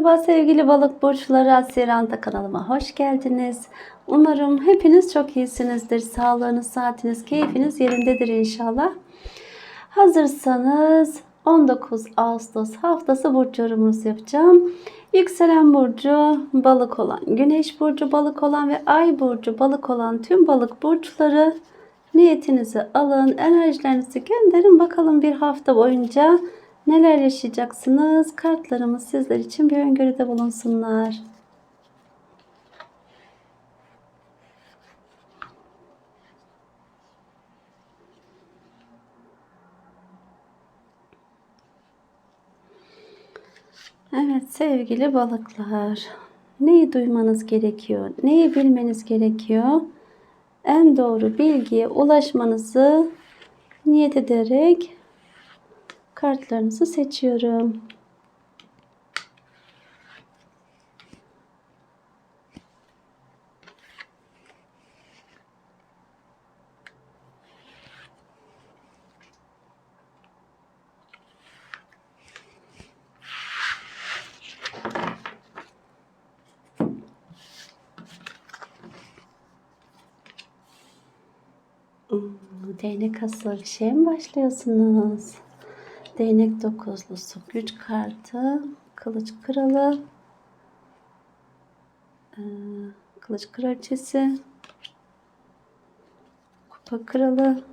Merhaba sevgili balık burçları Asiranta kanalıma hoş geldiniz. Umarım hepiniz çok iyisinizdir. Sağlığınız, saatiniz, keyfiniz yerindedir inşallah. Hazırsanız 19 Ağustos haftası burç yorumunuzu yapacağım. Yükselen burcu balık olan, güneş burcu balık olan ve ay burcu balık olan tüm balık burçları niyetinizi alın, enerjilerinizi gönderin. Bakalım bir hafta boyunca neler yaşayacaksınız? Kartlarımız sizler için bir öngörüde bulunsunlar. Evet sevgili balıklar. Neyi duymanız gerekiyor? Neyi bilmeniz gerekiyor? En doğru bilgiye ulaşmanızı niyet ederek kartlarınızı seçiyorum. Hmm, Değnek asılı bir şeye mi başlıyorsunuz? Değnek dokuzlusu, güç kartı, kılıç kralı, ee, kılıç kraliçesi, kupa kralı,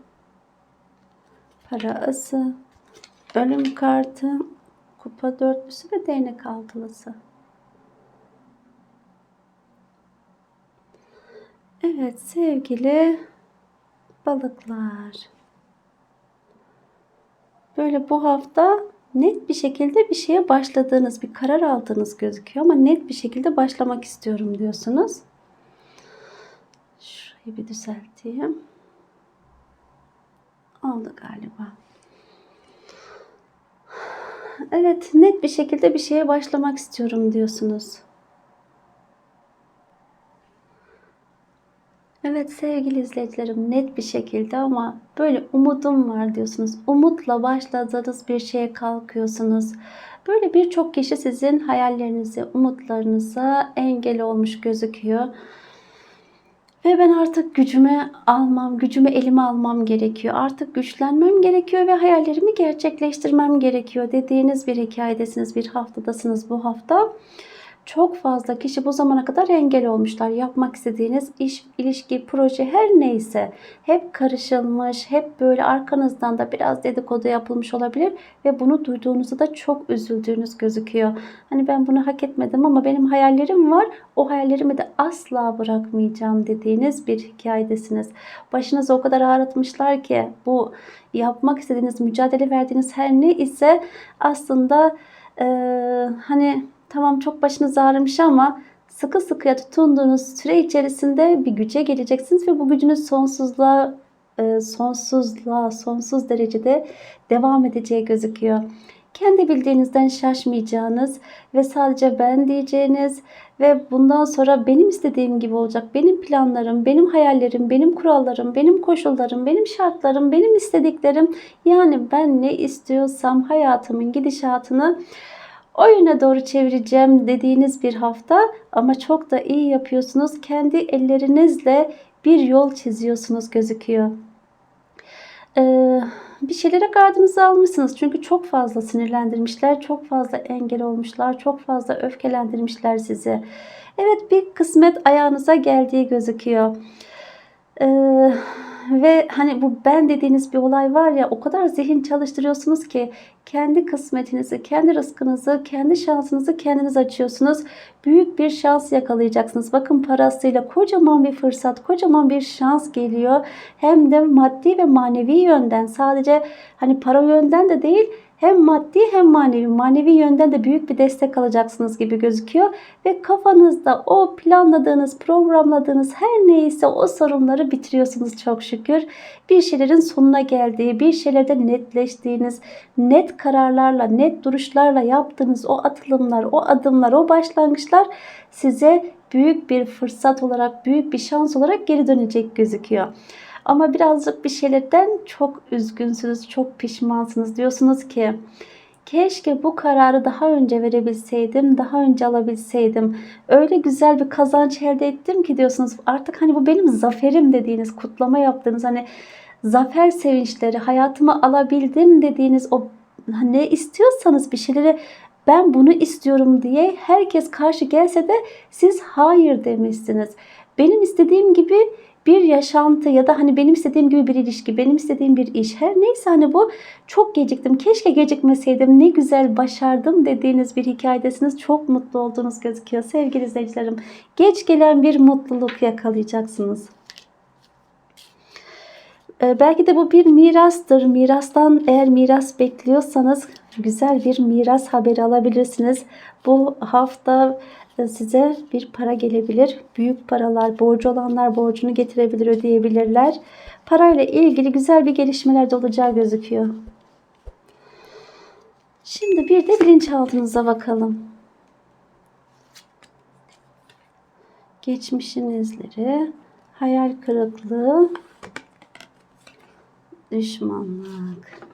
para ası, ölüm kartı, kupa dörtlüsü ve değnek altılısı. Evet sevgili balıklar. Böyle bu hafta net bir şekilde bir şeye başladığınız, bir karar aldığınız gözüküyor ama net bir şekilde başlamak istiyorum diyorsunuz. Şurayı bir düzelteyim. Oldu galiba. Evet, net bir şekilde bir şeye başlamak istiyorum diyorsunuz. Evet sevgili izleyicilerim net bir şekilde ama böyle umudum var diyorsunuz. Umutla başladığınız bir şeye kalkıyorsunuz. Böyle birçok kişi sizin hayallerinize, umutlarınıza engel olmuş gözüküyor. Ve ben artık gücüme almam, gücümü elime almam gerekiyor. Artık güçlenmem gerekiyor ve hayallerimi gerçekleştirmem gerekiyor dediğiniz bir hikayedesiniz, bir haftadasınız bu hafta çok fazla kişi bu zamana kadar engel olmuşlar. Yapmak istediğiniz iş, ilişki, proje her neyse hep karışılmış, hep böyle arkanızdan da biraz dedikodu yapılmış olabilir ve bunu duyduğunuzda da çok üzüldüğünüz gözüküyor. Hani ben bunu hak etmedim ama benim hayallerim var. O hayallerimi de asla bırakmayacağım dediğiniz bir hikayedesiniz. Başınızı o kadar ağrıtmışlar ki bu yapmak istediğiniz, mücadele verdiğiniz her ne ise aslında ee, hani Tamam çok başınız ağrımış ama sıkı sıkıya tutunduğunuz süre içerisinde bir güce geleceksiniz ve bu gücünüz sonsuzluğa e, sonsuzluğa, sonsuz derecede devam edeceği gözüküyor. Kendi bildiğinizden şaşmayacağınız ve sadece ben diyeceğiniz ve bundan sonra benim istediğim gibi olacak. Benim planlarım, benim hayallerim, benim kurallarım, benim koşullarım, benim şartlarım, benim istediklerim. Yani ben ne istiyorsam hayatımın gidişatını o yöne doğru çevireceğim dediğiniz bir hafta ama çok da iyi yapıyorsunuz. Kendi ellerinizle bir yol çiziyorsunuz gözüküyor. Ee, bir şeylere gardınızı almışsınız. Çünkü çok fazla sinirlendirmişler, çok fazla engel olmuşlar, çok fazla öfkelendirmişler sizi. Evet bir kısmet ayağınıza geldiği gözüküyor. Ee, ve hani bu ben dediğiniz bir olay var ya o kadar zihin çalıştırıyorsunuz ki kendi kısmetinizi, kendi rızkınızı, kendi şansınızı kendiniz açıyorsunuz. Büyük bir şans yakalayacaksınız. Bakın parasıyla kocaman bir fırsat, kocaman bir şans geliyor. Hem de maddi ve manevi yönden sadece hani para yönden de değil hem maddi hem manevi, manevi yönden de büyük bir destek alacaksınız gibi gözüküyor. Ve kafanızda o planladığınız, programladığınız her neyse o sorunları bitiriyorsunuz çok şükür. Bir şeylerin sonuna geldiği, bir şeylerde netleştiğiniz, net kararlarla, net duruşlarla yaptığınız o atılımlar, o adımlar, o başlangıçlar size büyük bir fırsat olarak, büyük bir şans olarak geri dönecek gözüküyor. Ama birazcık bir şeylerden çok üzgünsünüz, çok pişmansınız. Diyorsunuz ki Keşke bu kararı daha önce verebilseydim, daha önce alabilseydim. Öyle güzel bir kazanç elde ettim ki diyorsunuz. Artık hani bu benim zaferim dediğiniz, kutlama yaptığınız hani zafer sevinçleri, hayatıma alabildim dediğiniz o ne istiyorsanız bir şeyleri ben bunu istiyorum diye herkes karşı gelse de siz hayır demişsiniz. Benim istediğim gibi bir yaşantı ya da hani benim istediğim gibi bir ilişki, benim istediğim bir iş her neyse hani bu çok geciktim. Keşke gecikmeseydim. Ne güzel başardım dediğiniz bir hikayedesiniz. Çok mutlu olduğunuz gözüküyor sevgili izleyicilerim. Geç gelen bir mutluluk yakalayacaksınız. Ee, belki de bu bir mirastır. Mirastan eğer miras bekliyorsanız güzel bir miras haberi alabilirsiniz. Bu hafta size bir para gelebilir. Büyük paralar, borcu olanlar borcunu getirebilir, ödeyebilirler. Parayla ilgili güzel bir gelişmeler de olacağı gözüküyor. Şimdi bir de bilinçaltınıza bakalım. Geçmişin izleri, hayal kırıklığı, düşmanlık.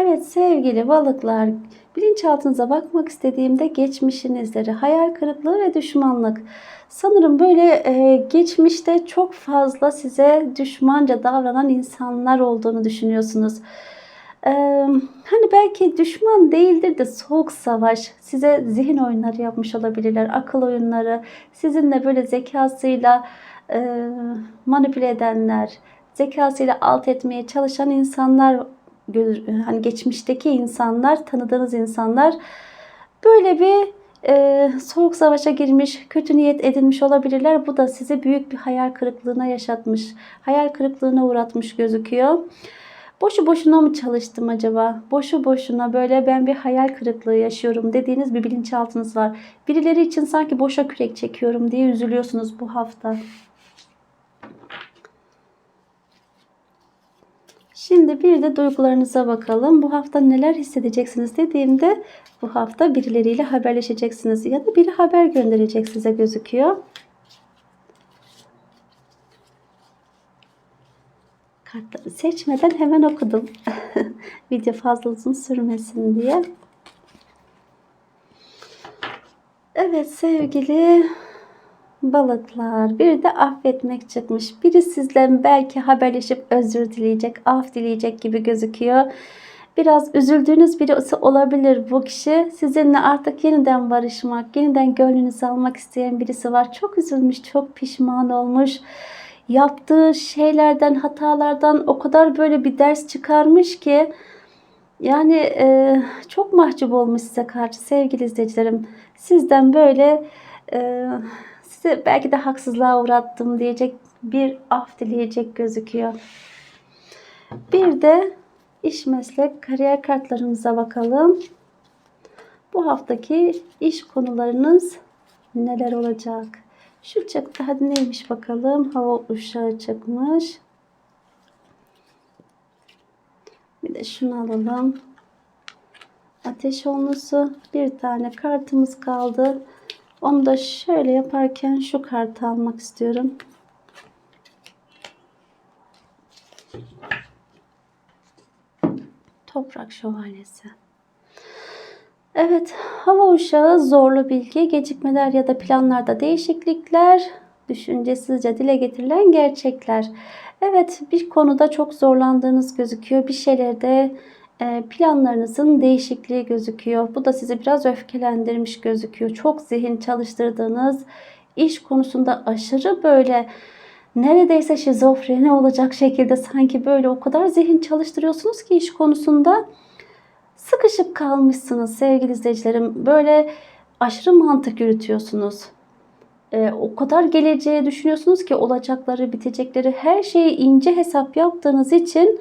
Evet sevgili balıklar, bilinçaltınıza bakmak istediğimde geçmişin izleri, hayal kırıklığı ve düşmanlık. Sanırım böyle e, geçmişte çok fazla size düşmanca davranan insanlar olduğunu düşünüyorsunuz. E, hani belki düşman değildir de soğuk savaş, size zihin oyunları yapmış olabilirler, akıl oyunları, sizinle böyle zekasıyla e, manipüle edenler, zekasıyla alt etmeye çalışan insanlar hani geçmişteki insanlar, tanıdığınız insanlar böyle bir e, soğuk savaşa girmiş, kötü niyet edinmiş olabilirler. Bu da sizi büyük bir hayal kırıklığına yaşatmış, hayal kırıklığına uğratmış gözüküyor. Boşu boşuna mı çalıştım acaba? Boşu boşuna böyle ben bir hayal kırıklığı yaşıyorum dediğiniz bir bilinçaltınız var. Birileri için sanki boşa kürek çekiyorum diye üzülüyorsunuz bu hafta. Şimdi bir de duygularınıza bakalım. Bu hafta neler hissedeceksiniz dediğimde bu hafta birileriyle haberleşeceksiniz ya da biri haber gönderecek size gözüküyor. Kartları seçmeden hemen okudum. Video fazla uzun sürmesin diye. Evet sevgili Balıklar bir de affetmek çıkmış. Biri sizle belki haberleşip özür dileyecek, af dileyecek gibi gözüküyor. Biraz üzüldüğünüz birisi olabilir bu kişi. Sizinle artık yeniden barışmak, yeniden gönlünüzü almak isteyen birisi var. Çok üzülmüş, çok pişman olmuş. Yaptığı şeylerden, hatalardan o kadar böyle bir ders çıkarmış ki yani e, çok mahcup olmuş size karşı sevgili izleyicilerim. Sizden böyle e, size belki de haksızlığa uğrattım diyecek bir af dileyecek gözüküyor. Bir de iş meslek kariyer kartlarımıza bakalım. Bu haftaki iş konularınız neler olacak? Şu çıktı. Hadi neymiş bakalım. Hava uşağı çıkmış. Bir de şunu alalım. Ateş olması. Bir tane kartımız kaldı. Onu da şöyle yaparken şu kartı almak istiyorum. Toprak şövalyesi. Evet, hava uşağı zorlu bilgi, gecikmeler ya da planlarda değişiklikler, düşüncesizce dile getirilen gerçekler. Evet, bir konuda çok zorlandığınız gözüküyor. Bir şeylerde planlarınızın değişikliği gözüküyor. Bu da sizi biraz öfkelendirmiş gözüküyor. Çok zihin çalıştırdığınız iş konusunda aşırı böyle neredeyse şizofreni olacak şekilde sanki böyle o kadar zihin çalıştırıyorsunuz ki iş konusunda sıkışıp kalmışsınız sevgili izleyicilerim. Böyle aşırı mantık yürütüyorsunuz. Ee, o kadar geleceğe düşünüyorsunuz ki olacakları, bitecekleri her şeyi ince hesap yaptığınız için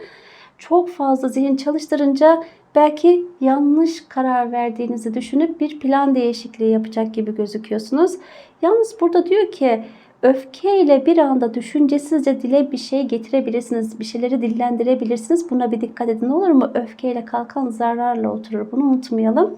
çok fazla zihin çalıştırınca belki yanlış karar verdiğinizi düşünüp bir plan değişikliği yapacak gibi gözüküyorsunuz. Yalnız burada diyor ki öfkeyle bir anda düşüncesizce dile bir şey getirebilirsiniz. Bir şeyleri dillendirebilirsiniz. Buna bir dikkat edin olur mu? Öfkeyle kalkan zararla oturur. Bunu unutmayalım.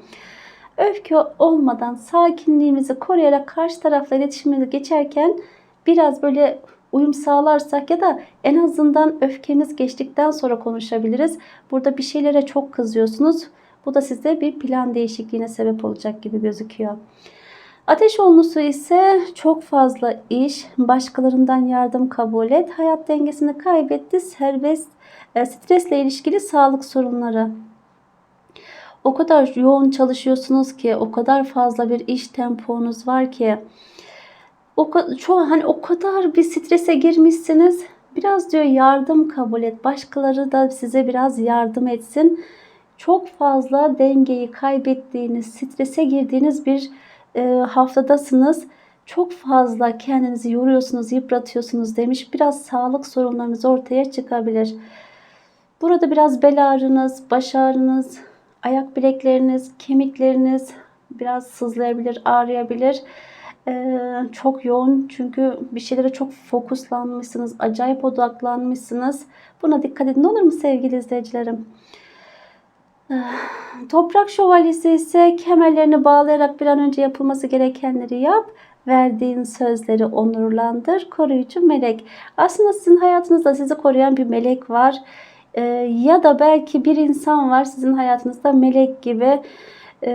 Öfke olmadan sakinliğimizi koruyarak karşı tarafla iletişimimizi geçerken biraz böyle uyum sağlarsak ya da en azından öfkeniz geçtikten sonra konuşabiliriz. Burada bir şeylere çok kızıyorsunuz. Bu da size bir plan değişikliğine sebep olacak gibi gözüküyor. Ateş olmusu ise çok fazla iş, başkalarından yardım kabul et, hayat dengesini kaybetti, serbest, e, stresle ilişkili sağlık sorunları. O kadar yoğun çalışıyorsunuz ki, o kadar fazla bir iş temponuz var ki, o çoğu hani o kadar bir strese girmişsiniz. Biraz diyor yardım kabul et. Başkaları da size biraz yardım etsin. Çok fazla dengeyi kaybettiğiniz, strese girdiğiniz bir e, haftadasınız. Çok fazla kendinizi yoruyorsunuz, yıpratıyorsunuz demiş. Biraz sağlık sorunlarınız ortaya çıkabilir. Burada biraz bel ağrınız, baş ağrınız, ayak bilekleriniz, kemikleriniz biraz sızlayabilir, ağrıyabilir. Ee, çok yoğun çünkü bir şeylere çok fokuslanmışsınız, acayip odaklanmışsınız. Buna dikkat edin olur mu sevgili izleyicilerim? Ee, Toprak şövalyesi ise kemerlerini bağlayarak bir an önce yapılması gerekenleri yap. Verdiğin sözleri onurlandır. Koruyucu melek. Aslında sizin hayatınızda sizi koruyan bir melek var. Ee, ya da belki bir insan var sizin hayatınızda melek gibi e,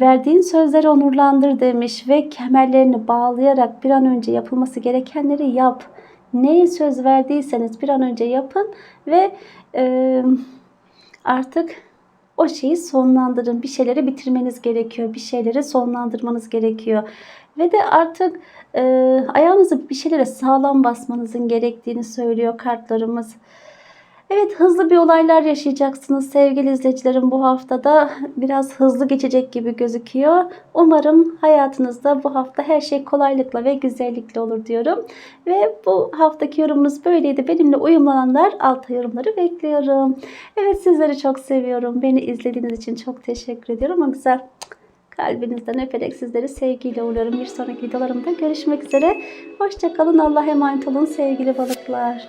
verdiğin sözleri onurlandır demiş ve kemerlerini bağlayarak bir an önce yapılması gerekenleri yap. Neye söz verdiyseniz bir an önce yapın ve e, artık o şeyi sonlandırın. Bir şeyleri bitirmeniz gerekiyor. Bir şeyleri sonlandırmanız gerekiyor. Ve de artık e, ayağınızı bir şeylere sağlam basmanızın gerektiğini söylüyor kartlarımız. Evet hızlı bir olaylar yaşayacaksınız sevgili izleyicilerim bu haftada. Biraz hızlı geçecek gibi gözüküyor. Umarım hayatınızda bu hafta her şey kolaylıkla ve güzellikle olur diyorum. Ve bu haftaki yorumunuz böyleydi. Benimle uyumlananlar alta yorumları bekliyorum. Evet sizleri çok seviyorum. Beni izlediğiniz için çok teşekkür ediyorum. O güzel kalbinizden öperek sizleri sevgiyle uğurluyorum. Bir sonraki videolarımda görüşmek üzere. Hoşçakalın. Allah'a emanet olun sevgili balıklar.